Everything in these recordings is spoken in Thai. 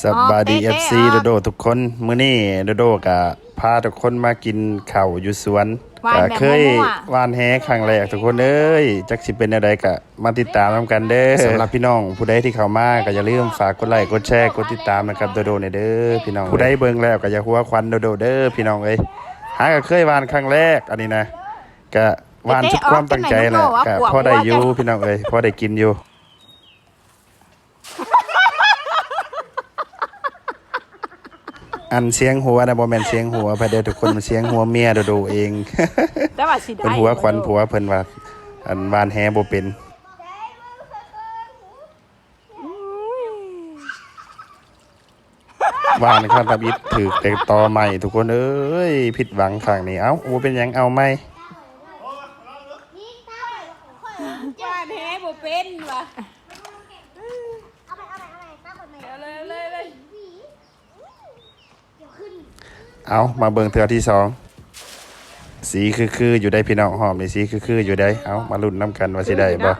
สบายดีอ๋เออฟเต้ซีเต้โดอ๋อโดทุกคนมื้อนี้โดโดกะพาทุกคนมากินข้าวอยู่สวนหวานก็แบบเคยมั่วๆหวานแฮครั้งแรกทุกคนเอ้ยจักสิเป็นอะไรกะมาติดตามนํกันเด้อสำหรับพี่น้องผู้ใดที่เข้ามาก็อย่าลืมฝากกดไลค์กดแชร์กดติดตามนะครับโดโดในเด้อพี่น้องผู้ใดเบิ่งแล้วก็อย่าหัวควันโดโดเด้อพี่น้องเอ้ยหาก็เคยหวานครั้งแรกอันนี้นะก็หวานสุดความตั้งใจแหละก็พอได้อยู่พี่น้องเอ้ยพอได้กินอยู่ อันเสียงหัวนะบ่แม่นเสียงหัวพะเด้อทุกคนมันเสียงหัวเมียโดโดเองแต่ว่าสิได้เป็นหัวควันผัวเพิ่นว่าอันวานแฮบ่เป็นวานครับทับอิดถือแต่ตอใหม่ทุกคนเอ้ยผิดหวังข้างนี้เอ้าโอ้เป็นหยังเอาไหม จ้าแท้บ่เป็นว่ะ เอาไปเอาไปเอาไปตั้งคนใหม่ เอาเลยเลยเลย เดี๋ยวขึ้น เอามาเบิ่งเทื่อที่สองสีคือคือๆอยู่ได้พี่น้องหอมนี่สีคือคือๆอยู่ได้เอามาลุ้นนํกันว่าสิได้บ่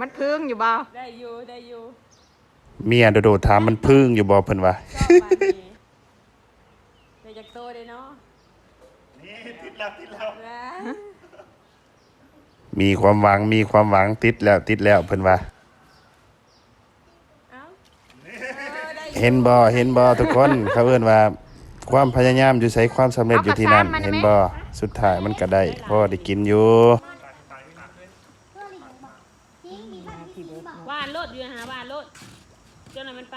มันพึ่งอยู่บ่ได้อยู่ได้อยู่เมียโดโดถามมันพึ่งอยู่บ่เพิ่นว่าชอบมาดีได้จากโตได้เนาะนี่ติดแล้วติดแล้วมีความหวังมีความหวังติดแล้วติดแล้วเพิ่นว่าเอ้า เห็นบ่เห็นบ่ทุกคนเขาเอิ้นว่า ความพยายามอยู่ใช้ความสำเร็จอยู่ที่นั่น เห็นบ่สุดท้ายมันก็ได้พอได้กินอยู่ทิ้งมีบ้านที่ทิ้งบอกว่านโลดอยู่หาว่านโลดเจ้าหน่อยมันไป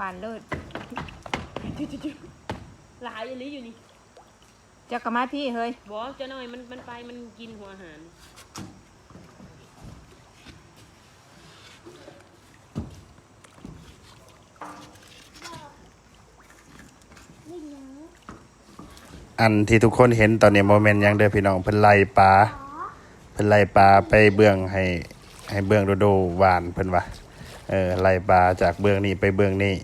บานเลิศหลายอีหลีอยู่นี่เจ้าก็มาพี่เฮ้ยบ่เจ้าหน่อยมันมันไปมันกินหัวอาหาร วิ่งยัง อันที่ทุกคนเห็นตอนนี้บ่แม่นหยังเด้อพี่น้องเพิ่นไล่ปลาเพิ่นไล่ปลาไปเบื้องให้ให้เบื้องโดโดหวานเพิ่นว่าเออไล่ปลาจากเบื้องนี้ไปเบื้องนี้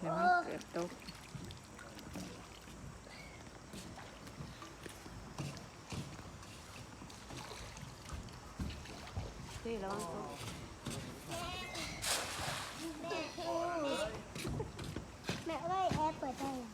เดี๋ยวมันเกิดตก นี่ระวังโตแม่เอ้ยแอร์เปิดได้เหรอ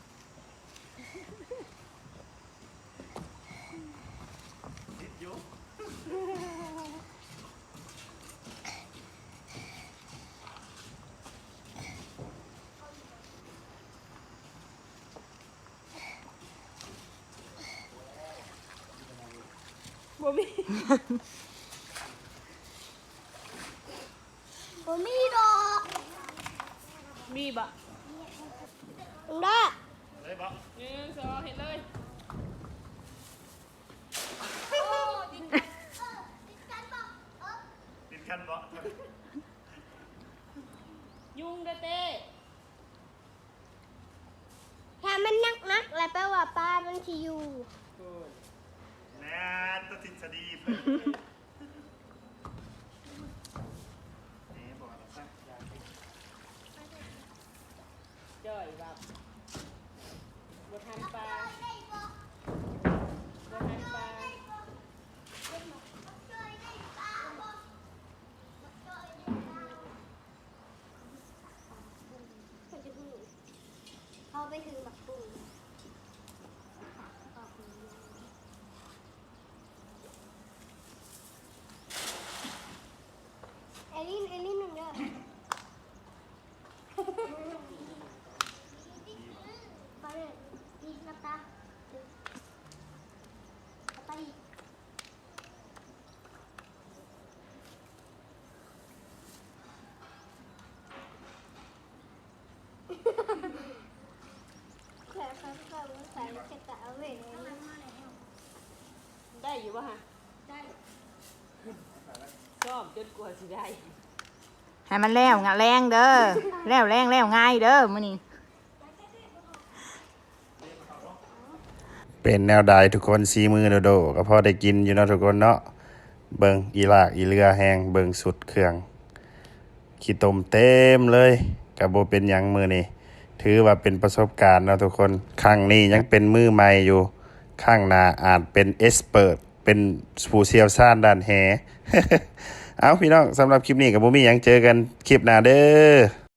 บ่มี ผมมีดอกมีบ่มึงได้หนึ่งสองเห็นเลยยุงเด้อเต้ถ้ามันนักนักๆแล้วแปลว่าปลามันที่อยู่แม่ตทฤษฎีจ่ อยแบบบทันปลาบทันปลา เอาไปถือบักปูเอลินเอลินหนึ่งเด้อไปเลยนี่นับตาไปอีก แค่เขาก็ว่าใส่จะกะเอาไว้เลย ได้ อยู่ป่ะฮะได้ชอบจนกว่าสิได้ให้มันแล้วงะแรงเด้อแล้วแรงแล้วง่ายเด้อมื้อนี้เป็นแนวใดทุกคนซีมือโดโดก็พอได้กินอยู่เนาะทุกคนเนาะเบิงอีลากอีเรือแหงเบิงสุดเครื่องขี้ตมเต็มเลยกับโบเป็นหยังมือนี่ถือว่าเป็นประสบการณ์เนาะทุกคนครั้งนี้ยังเป็นมือใหม่อยู่ ข้างหน้าอาจเป็นเอสเปิด เป็นผู้เชี่ยวชาญด้านแหเอาพี่น้องสำหรับคลิปนี้กับบุมี่ยังเจอกันคลิปหน้าเด้อ